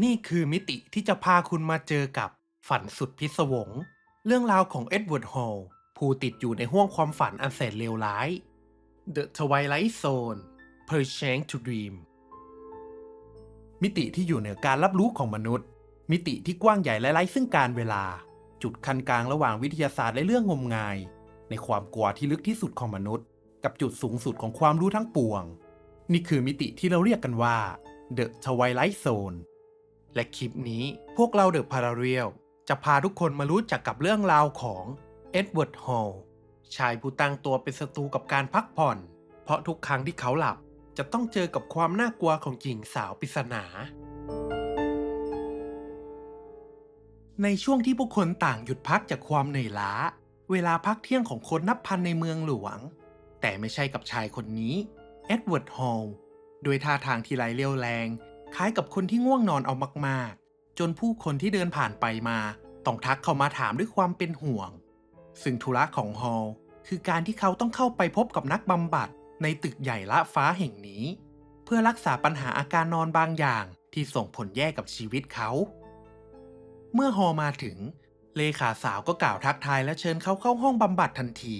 นี่คือมิติที่จะพาคุณมาเจอกับฝันสุดพิศวง เรื่องราวของเอ็ดเวิร์ดฮอลล์ผู้ติดอยู่ในห้วงความฝันอันแสนเลวร้าย The Twilight Zone Perchance to Dream มิติที่อยู่เหนือการรับรู้ของมนุษย์ มิติที่กว้างใหญ่และไร้ซึ่งการเวลา จุดคันกลางระหว่างวิทยาศาสตร์และเรื่องงมงาย ในความกลัวที่ลึกที่สุดของมนุษย์ กับจุดสูงสุดของความรู้ทั้งปวง นี่คือมิติที่เราเรียกกันว่า The Twilight Zone และคลิปนี้พวกเราเดอะพาราเรียลจะพาทุกคนมารู้จักกับเรื่องราวของเอ็ดเวิร์ดฮอลล์ชายผู้ตั้งตัวเป็นศัตรูกับการพักผ่อน เพราะทุกครั้งที่เขาหลับจะต้องเจอกับความน่ากลัวของหญิงสาวปริศนา ในช่วงที่ผู้คนต่างหยุดพักจากความเหนื่อยล้า เวลาพักเที่ยงของคนนับพันในเมืองหลวง แต่ไม่ใช่กับชายคนนี้เอ็ดเวิร์ดฮอลด้วยท่าทางที่ไร้เรี่ยวแรง คล้ายกับคนที่ง่วงนอนเอามากๆ จนผู้คนที่เดินผ่านไปมา ต้องทักเข้ามาถามด้วยความเป็นห่วง ซึ่งธุระของฮอลคือการที่เขาต้องเข้าไปพบกับนักบำบัดในตึกใหญ่ละฟ้าแห่งนี้ เพื่อรักษาปัญหาอาการนอนบางอย่างที่ส่งผลแย่กับชีวิตเขา เมื่อฮอลมาถึง เลขาสาวก็กล่าวทักทายและเชิญเขาเข้าห้องบำบัดทันที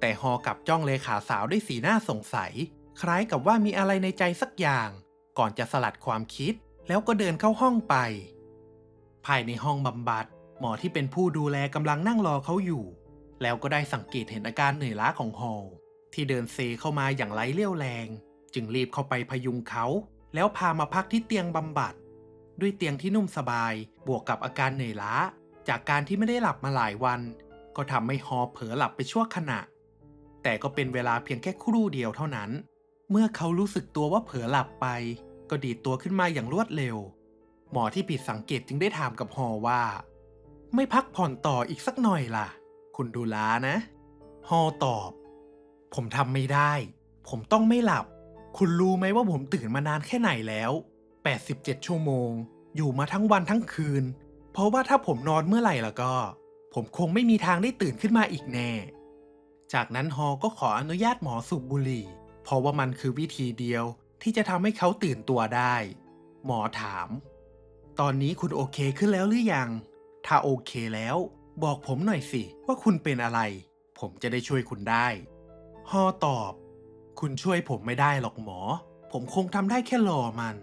แต่ฮอลกลับจ้องเลขาสาวด้วยสีหน้าสงสัย คล้ายกับว่ามีอะไรในใจสักอย่าง ก่อนจะสลัดความคิด แล้วก็เดินเข้าห้องไป ภายในห้องบำบัดหมอที่เป็นผู้ดูแลกำลังนั่งรอเขาอยู่ แล้วก็ได้สังเกตเห็นอาการเหนื่อยล้าของฮอลที่เดินเซเข้ามาอย่างไร้เรี่ยวแรง จึงรีบเข้าไปพยุงเขา แล้วพามาพักที่เตียงบำบัด ด้วยเตียงที่นุ่มสบายบวกกับอาการเหนื่อยล้า จากการที่ไม่ได้หลับมาหลายวัน ก็ทำให้ฮอลเผลอหลับไปชั่วขณะ แต่ก็เป็นเวลาเพียงแค่ครู่เดียวเท่านั้น เมื่อเขารู้สึกตัวว่าเผลอหลับไป ก็ดีดตัวขึ้นมาอย่างรวดเร็ว หมอที่ผิดสังเกตจึงได้ถามกับฮอว่า ไม่พักผ่อนต่ออีกสักหน่อยล่ะ คุณดูล้านะ ฮอตอบ ผมทำไม่ได้ ผมต้องไม่หลับ คุณรู้ไหมว่าผมตื่นมานานแค่ไหนแล้ว 87 ชั่วโมง อยู่มาทั้งวันทั้งคืน เพราะว่าถ้าผมนอนเมื่อไหร่ล้วก็ ผมคงไม่มีทางได้ตื่นขึ้นมาอีกแน่ จากนั้นฮอก็ขออนุญาตหมอสูบบุหรี่ เพราะว่ามันคือวิธีเดียว ที่จะทำให้เขาตื่นตัวได้ หมอถาม ตอนนี้คุณโอเคขึ้นแล้วหรือยัง ถ้าโอเคแล้ว บอกผมหน่อยสิว่าคุณเป็นอะไร ผมจะได้ช่วยคุณได้ ฮอตอบ คุณช่วยผมไม่ได้หรอกหมอ ผมคงทำได้แค่รอมัน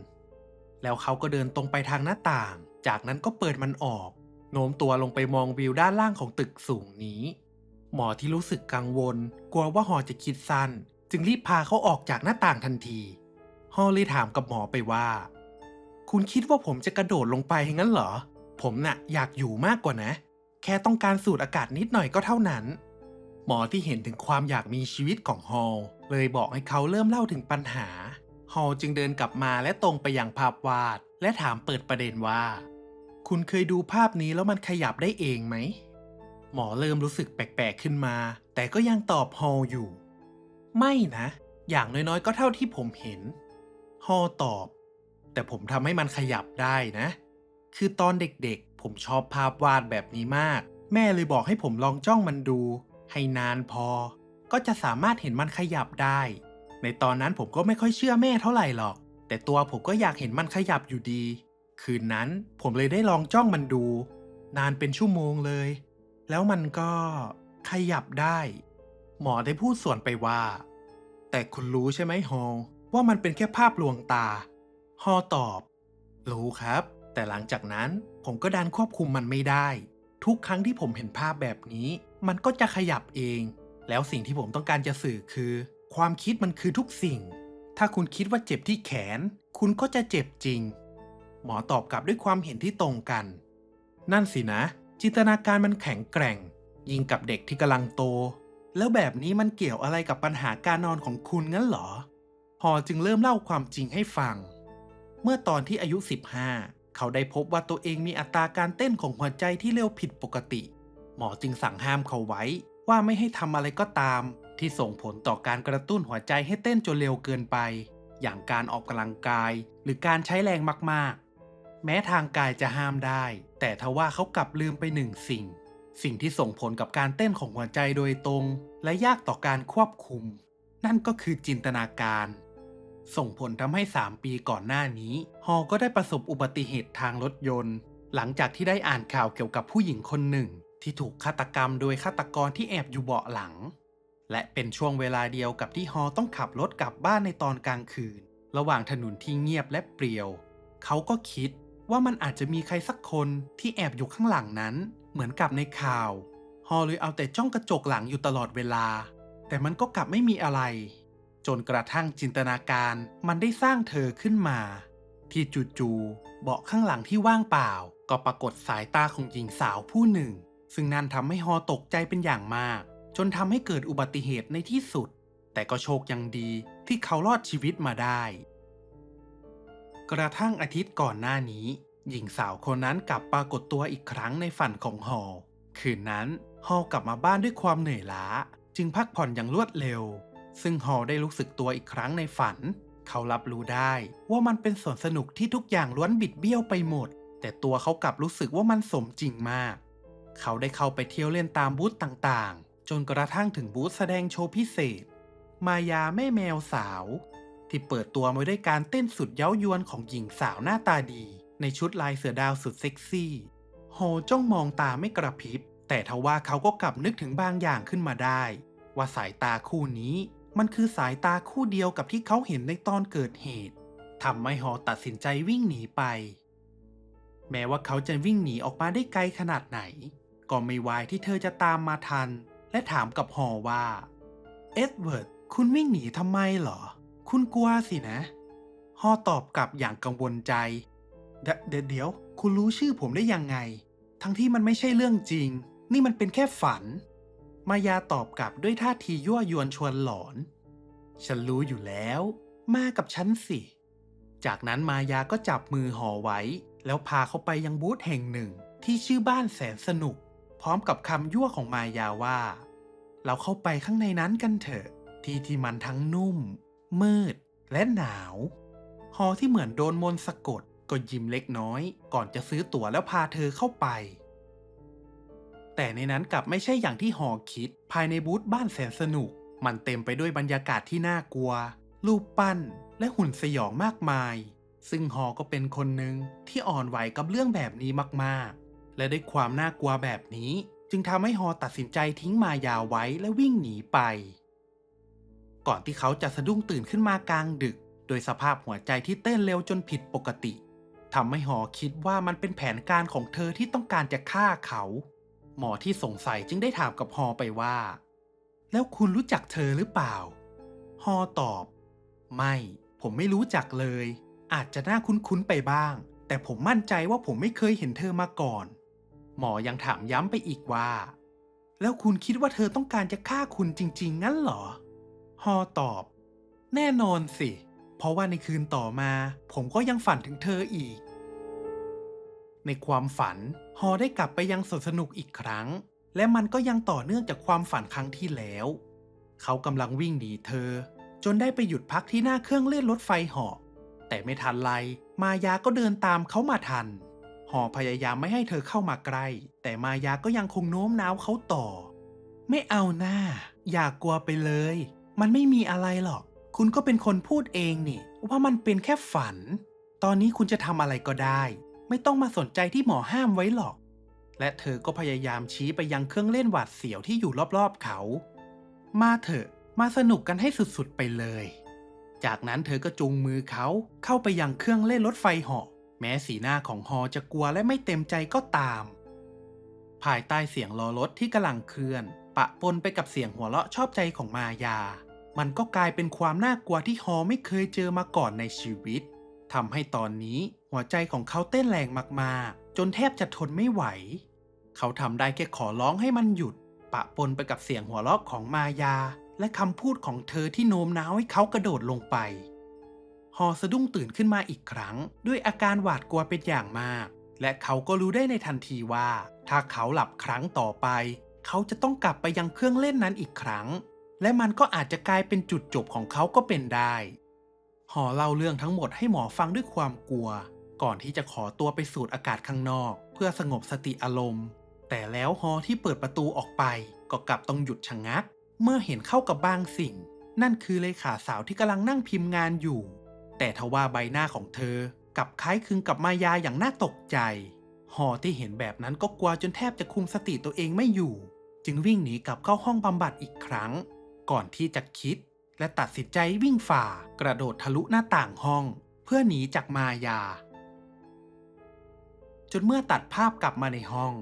แล้วเขาก็เดินตรงไปทางหน้าต่าง จากนั้นก็เปิดมันออก โน้มตัวลงไปมองวิวด้านล่างของตึกสูงนี้ หมอที่รู้สึกกังวล กลัวว่าฮอจะคิดสั้น จึงรีบพาเขาออกจากหน้าต่างทันที ฮอเลยถามกับหมอไปว่า คุณคิดว่าผมจะกระโดดลงไปงั้นเหรอ ผมน่ะอยากอยู่มากกว่านะ แค่ต้องการสูดอากาศนิดหน่อยก็เท่านั้น หมอที่เห็นถึงความอยากมีชีวิตของฮอลเลยบอกให้เขาเริ่มเล่าถึงปัญหา ฮอลจึงเดินกลับมาและตรงไปยังภาพวาด และถามเปิดประเด็นว่า คุณเคยดูภาพนี้แล้วมันขยับได้เองไหม หมอเริ่มรู้สึกแปลกๆขึ้นมา แต่ก็ยังตอบฮอลอยู่ ไม่นะ อย่างน้อยๆ ก็เท่าที่ผมเห็น ฮอลตอบ แต่ผมทำให้มันขยับได้นะ คือตอนเด็กๆ ผมชอบภาพวาดแบบนี้มาก แม่เลยบอกให้ผมลองจ้องมันดู ให้นานพอ ก็จะสามารถเห็นมันขยับได้ ในตอนนั้นผมก็ไม่ค่อยเชื่อแม่เท่าไหร่หรอก แต่ตัวผมก็อยากเห็นมันขยับอยู่ดี คืนนั้นผมเลยได้ลองจ้องมันดู นานเป็นชั่วโมงเลย แล้วมันก็ขยับได้ หมอได้พูดส่วนไปว่า แต่คุณรู้ใช่ไหมฮอล ว่ามันเป็นแค่ภาพลวงตา ฮอตอบ รู้ครับ แต่หลังจากนั้นผมก็ดันควบคุมมันไม่ได้ ทุกครั้งที่ผมเห็นภาพแบบนี้ มันก็จะขยับเอง แล้วสิ่งที่ผมต้องการจะสื่อคือ ความคิดมันคือทุกสิ่ง ถ้าคุณคิดว่าเจ็บที่แขน คุณก็จะเจ็บจริง หมอตอบกลับด้วยความเห็นที่ตรงกัน นั่นสินะ จินตนาการมันแข็งแกร่ง ยิงกับเด็กที่กำลังโต แล้วแบบนี้มันเกี่ยวอะไรกับปัญหาการนอนของคุณงั้นเหรอ อจึงเริ่มเล่าความจริงให้ฟัง เมื่อตอนที่อายุ 15 เขาได้พบว่าตัวเองมีอัตราการเต้นของหัวใจที่เร็วผิดปกติ หมอจึงสั่งห้ามเขาไว้ว่าไม่ให้ทำอะไรก็ตาม ที่ส่งผลต่อการกระตุ้นหัวใจให้เต้นจนเร็วเกินไป อย่างการออกกำลังกาย หรือการใช้แรงมากๆ แม้ทางกายจะห้ามได้ แต่ทว่าเขากลับลืมไปหนึ่งสิ่ง สิ่งที่ส่งผลกับการเต้นของหัวใจโดยตรง และยากต่อการควบคุม นั่นก็คือจินตนาการ ส่งผลทำให้ 3 ปีก่อนหน้านี้ ฮอก็ได้ประสบอุบัติเหตุทางรถยนต์ หลังจากที่ได้อ่านข่าวเกี่ยวกับผู้หญิงคนหนึ่ง ที่ถูกฆาตกรรมโดยฆาตกรที่แอบอยู่เบาะหลัง และเป็นช่วงเวลาเดียวกับที่ฮอต้องขับรถกลับบ้านในตอนกลางคืน ระหว่างถนนที่เงียบและเปลี่ยว เขาก็คิดว่ามันอาจจะมีใครสักคนที่แอบอยู่ข้างหลังนั้น เหมือนกับในข่าว ฮอเลยเอาแต่จ้องกระจกหลังอยู่ตลอดเวลา แต่มันก็กลับไม่มีอะไร จนกระทั่งจินตนาการมันได้สร้างเธอขึ้นมา ที่จู่ๆเบาะข้างหลังที่ว่างเปล่า ก็ปรากฏสายตาของหญิงสาวผู้หนึ่ง ซึ่งนั่นทำให้ฮอตกใจเป็นอย่างมาก จนทำให้เกิดอุบัติเหตุในที่สุด แต่ก็โชคยังดีที่เขารอดชีวิตมาได้ กระทั่งอาทิตย์ก่อนหน้านี้ หญิงสาวคนนั้นกลับปรากฏตัวอีกครั้งในฝันของฮอลคืนนั้นฮอลกลับมาบ้านด้วยความเหนื่อยล้า จึงพักผ่อนอย่างรวดเร็ว ซึ่งฮอลได้รู้สึกตัวอีกครั้งในฝัน เขารับรู้ได้ว่ามันเป็นสวนสนุกที่ทุกอย่างล้วนบิดเบี้ยวไปหมด แต่ตัวเขากลับรู้สึกว่ามันสมจริงมาก เขาได้เข้าไปเที่ยวเล่นตามบูธต่างๆ จนกระทั่งถึงบูธแสดงโชว์พิเศษ มายาแม่แมวสาว ที่เปิดตัวมาด้วยการเต้นสุดเย้ายวนของหญิงสาวหน้าตาดี ในชุดลายเสือดาวสุดเซ็กซี่โฮจ้องมองตาไม่กระพริบแต่ทว่าเขาก็กลับนึกถึงบางอย่างขึ้นมาได้ ว่าสายตาคู่นี้ มันคือสายตาคู่เดียวกับที่เขาเห็นในตอนเกิดเหตุทำให้ฮอตัดสินใจวิ่งหนีไป แม้ว่าเขาจะวิ่งหนีออกมาได้ไกลขนาดไหน ก็ไม่วายที่เธอจะตามมาทัน และถามกับฮอว่า เอ็ดเวิร์ด คุณวิ่งหนีทำไมเหรอ คุณกลัวสินะ ฮอตอบกลับอย่างกังวลใจ เดเดี๋ยวเดี๋ยว คุณรู้ชื่อผมได้ยังไง ทั้งที่มันไม่ใช่เรื่องจริง นี่มันเป็นแค่ฝัน มายาตอบกลับด้วยท่าทียั่วยวนชวนหลอน ฉันรู้อยู่แล้ว มากับฉันสิ จากนั้นมายาก็จับมือห่อไว้ แล้วพาเขาไปยังบูธแห่งหนึ่งที่ชื่อบ้านแสนสนุก พร้อมกับคำยั่วของมายาว่า เราเข้าไปข้างในนั้นกันเถอะ ที่ที่มันทั้งนุ่ม มืด และหนาวฮอที่เหมือนโดนมนต์สะกดก็ยิ้มเล็กน้อย ก่อนจะซื้อตั๋วแล้วพาเธอเข้าไป แต่ในนั้นกลับไม่ใช่อย่างที่ฮอคิด ภายในบูธบ้านแสนสนุก มันเต็มไปด้วยบรรยากาศที่น่ากลัว รูปปั้น และหุ่นสยองมากมาย ซึ่งฮอก็เป็นคนหนึ่งที่อ่อนไหวกับเรื่องแบบนี้มากๆ และด้วยความน่ากลัวแบบนี้ จึงทำให้ฮอตัดสินใจทิ้งมายาไว้และวิ่งหนีไป ก่อนที่เขาจะสะดุ้งตื่นขึ้นมากลางดึก โดยสภาพหัวใจที่เต้นเร็วจนผิดปกติทำให้ฮอคิดว่ามันเป็นแผนการของเธอที่ต้องการจะฆ่าเขา หมอที่สงสัยจึงได้ถามกับฮอไปว่า แล้วคุณรู้จักเธอหรือเปล่า ฮอตอบ ไม่ ผมไม่รู้จักเลย อาจจะน่าคุ้นๆไปบ้าง แต่ผมมั่นใจว่าผมไม่เคยเห็นเธอมาก่อน หมอยังถามย้ำไปอีกว่า แล้วคุณคิดว่าเธอต้องการจะฆ่าคุณจริง ๆ งั้นเหรอ ฮอตอบ แน่นอนสิ เพราะว่าในคืนต่อมา ผมก็ยังฝันถึงเธออีก ในความฝัน ฮอได้กลับไปยังสวนสนุกอีกครั้ง และมันก็ยังต่อเนื่องจากความฝันครั้งที่แล้ว เขากำลังวิ่งหนีเธอ จนได้ไปหยุดพักที่หน้าเครื่องเลื่อนรถไฟเหาะแต่ไม่ทันไร มายาก็เดินตามเขามาทัน หอพยายามไม่ให้เธอเข้ามาใกล้ แต่มายาก็ยังคงโน้มน้าวเขาต่อ ไม่เอาหน้า อย่ากกลัวไปเลย มันไม่มีอะไรหรอก คุณก็เป็นคนพูดเองนี่ ว่ามันเป็นแค่ฝัน ตอนนี้คุณจะทำอะไรก็ได้ ไม่ต้องมาสนใจที่หมอห้ามไว้หรอก และเธอก็พยายามชี้ไปยังเครื่องเล่นหวาดเสียวที่อยู่รอบๆเขา มาเถอะ มาสนุกกันให้สุดๆไปเลย จากนั้นเธอก็จูงมือเขาเข้าไปยังเครื่องเล่นรถไฟเหาะ แม้สีหน้าของฮอจะกลัวและไม่เต็มใจก็ตาม ภายใต้เสียงล้อรถที่กำลังเคลื่อน ปะปนไปกับเสียงหัวเราะชอบใจของมายา มันก็กลายเป็นความน่ากลัวที่ฮอไม่เคยเจอมาก่อนในชีวิตทำให้ตอนนี้ หัวใจของเขาเต้นแรงมากๆ จนแทบจะทนไม่ไหว เขาทำได้แค่ขอร้องให้มันหยุด ปะปนไปกับเสียงหัวเราะของมายา และคำพูดของเธอที่โน้มน้าวให้เขากระโดดลงไปฮอสะดุ้งตื่นขึ้นมาอีกครั้ง ด้วยอาการหวาดกลัวเป็นอย่างมาก และเขาก็รู้ได้ในทันทีว่า ถ้าเขาหลับครั้งต่อไป เขาจะต้องกลับไปยังเครื่องเล่นนั้นอีกครั้ง และมันก็อาจจะกลายเป็นจุดจบของเขาก็เป็นได้ หอเล่าเรื่องทั้งหมดให้หมอฟังด้วยความกลัว ก่อนที่จะขอตัวไปสูดอากาศข้างนอก เพื่อสงบสติอารมณ์ แต่แล้วฮอที่เปิดประตูออกไป ก็กลับต้องหยุดชะงัก เมื่อเห็นเข้ากับบางสิ่ง นั่นคือเลขาสาวที่กำลังนั่งพิมพ์งานอยู่ แต่ทว่าใบหน้าของเธอกลับคล้ายคลึงกับมายาอย่างน่าตกใจฮอที่เห็นแบบนั้นก็กลัวจนแทบจะคุมสติตัวเองไม่อยู่ จึงวิ่งหนีกลับเข้าห้องบำบัดอีกครั้ง ก่อนที่จะคิด และตัดสินใจวิ่งฝ่ากระโดดทะลุหน้าต่างห้อง เพื่อหนีจากมายา จนเมื่อตัดภาพกลับมาในห้อง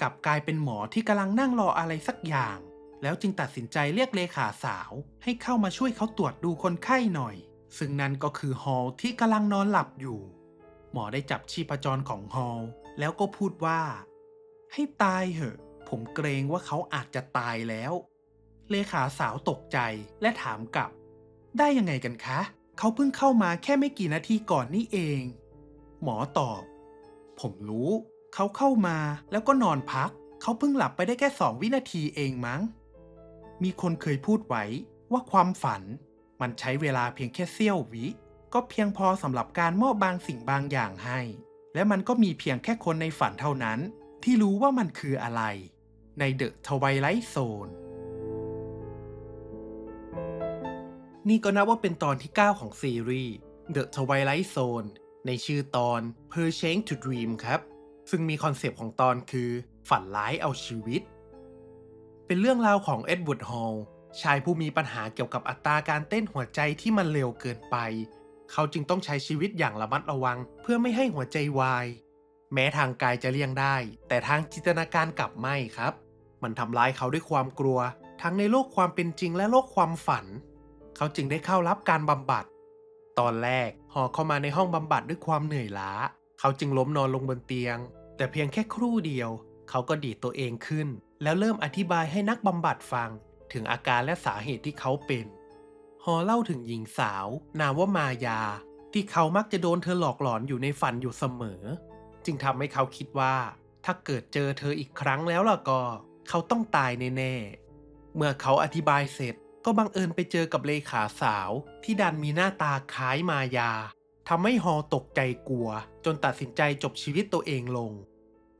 กลับกลายเป็นหมอที่กำลังนั่งรออะไรสักอย่าง แล้วจึงตัดสินใจเรียกเลขาสาว ให้เข้ามาช่วยเขาตรวจดูคนไข้หน่อย ซึ่งนั่นก็คือฮอลที่กำลังนอนหลับอยู่ หมอได้จับชีพจรของฮอลแล้วก็พูดว่า ให้ตายเหอะ ผมเกรงว่าเขาอาจจะตายแล้ว เลขาสาวตกใจและถามกลับ ได้ยังไงกันคะ เขาเพิ่งเข้ามาแค่ไม่กี่นาทีก่อนนี่เอง หมอตอบ ผมรู้ เขาเข้ามาแล้วก็นอนพัก เขาเพิ่งหลับไปได้แค่สองวินาทีเองมั้ง มีคนเคยพูดไว้ว่าความฝัน มันใช้เวลาเพียงแค่เสี้ยววิ ก็เพียงพอสำหรับการมอบบางสิ่งบางอย่างให้ และมันก็มีเพียงแค่คนในฝันเท่านั้น ที่รู้ว่ามันคืออะไร ในเดอะทวายไลท์โซนนี่ก็นับว่าเป็นตอนที่ 9 ของซีรีส์ The Twilight Zone ในชื่อตอน Perchance to Dream ครับ ซึ่งมีคอนเซปต์ของตอนคือ ฝันร้ายเอาชีวิต เป็นเรื่องราวของเอ็ดวูดฮอลชายผู้มีปัญหาเกี่ยวกับอัตราการเต้นหัวใจที่มันเร็วเกินไป เขาจึงต้องใช้ชีวิตอย่างระมัดระวัง เพื่อไม่ให้หัวใจวาย แม้ทางกายจะเลี่ยงได้ แต่ทางจินตนาการกลับไม่ครับ มันทำร้ายเขาด้วยความกลัว ทั้งในโลกความเป็นจริงและโลกความฝัน เขาจึงได้เข้ารับการบำบัด ตอนแรกหอเข้ามาในห้องบำบัดด้วยความเหนื่อยล้า เขาจึงล้มนอนลงบนเตียง แต่เพียงแค่ครู่เดียว เขาก็ดีดตัวเองขึ้น แล้วเริ่มอธิบายให้นักบำบัดฟัง ถึงอาการและสาเหตุที่เขาเป็นฮอเล่าถึงหญิงสาว นามว่ามายา ที่เขามักจะโดนเธอหลอกหลอนอยู่ในฝันอยู่เสมอ จึงทำให้เขาคิดว่า ถ้าเกิดเจอเธออีกครั้งแล้วล่ะก็ เขาต้องตายแน่ๆเมื่อเขาอธิบายเสร็จ ก็บังเอิญไปเจอกับเลขาสาวที่ดันมีหน้าตาคล้ายมายาทำให้ฮอตกใจกลัว จนตัดสินใจจบชีวิตตัวเองลง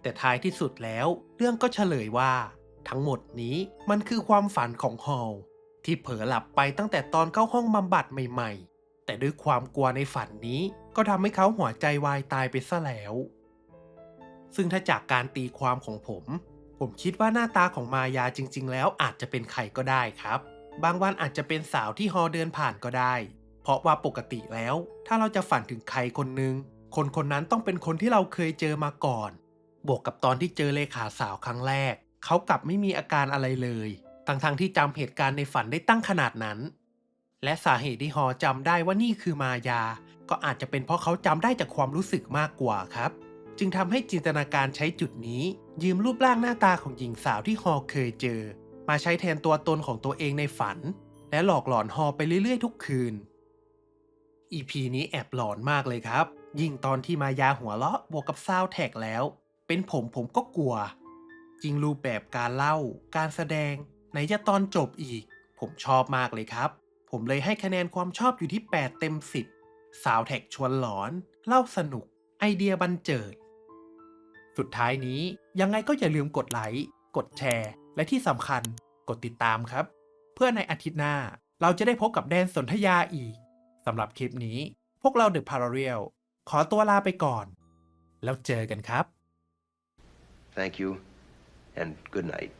แต่ท้ายที่สุดแล้ว เรื่องก็เฉลยว่า ทั้งหมดนี้มันคือความฝันของฮอลที่เผลอหลับไปตั้งแต่ตอนเข้าห้องบำบัดใหม่ ๆ แต่ด้วยความกลัวในฝันนี้ก็ทำให้เขาหัวใจวายตายไปซะแล้ว ซึ่งถ้าจากการตีความของผม ผมคิดว่าหน้าตาของมายาจริง ๆ แล้วอาจจะเป็นใครก็ได้ครับ บางวันอาจจะเป็นสาวที่ฮอเดินผ่านก็ได้ เพราะว่าปกติแล้ว ถ้าเราจะฝันถึงใครคนหนึ่งคนคนนั้นต้องเป็นคนที่เราเคยเจอมาก่อน บวกกับตอนที่เจอเลขาสาวครั้งแรก เขากลับไม่มีอาการอะไรเลยทั้งๆที่จำเหตุการณ์ในฝันได้ตั้งขนาดนั้น และสาเหตุที่ฮอจำได้ว่านี่คือมายา ก็อาจจะเป็นเพราะเขาจำได้จากความรู้สึกมากกว่าครับ จึงทำให้จินตนาการใช้จุดนี้ ยืมรูปร่างหน้าตาของหญิงสาวที่ฮอเคยเจอ มาใช้แทนตัวตนของตัวเองในฝัน และหลอกหลอนฮอไปเรื่อยๆ ทุกคืน EP นี้แอบหลอนมากเลยครับ ยิ่งตอนที่มายาหัวเราะบวกกับซาวแท็กแล้ว เป็นผมผมก็กลัว จริงรูปแบบการเล่า การแสดง ไหนจะตอนจบอีก ผมชอบมากเลยครับ ผมเลยให้คะแนนความชอบอยู่ที่ 8 เต็ม 10ซาวแท็กชวนหลอน เล่าสนุก ไอเดียบันเจิด สุดท้ายนี้ยังไงก็อย่าลืมกดไลค์ กดแชร์ และที่สำคัญกดติดตามครับ เพื่อในอาทิตย์หน้าเราจะได้พบกับแดนสนธยาอีกสำหรับคลิปนี้พวกเราเดอะพาราเรียลขอตัวลาไปก่อน แล้วเจอกันครับ Thank you and good night.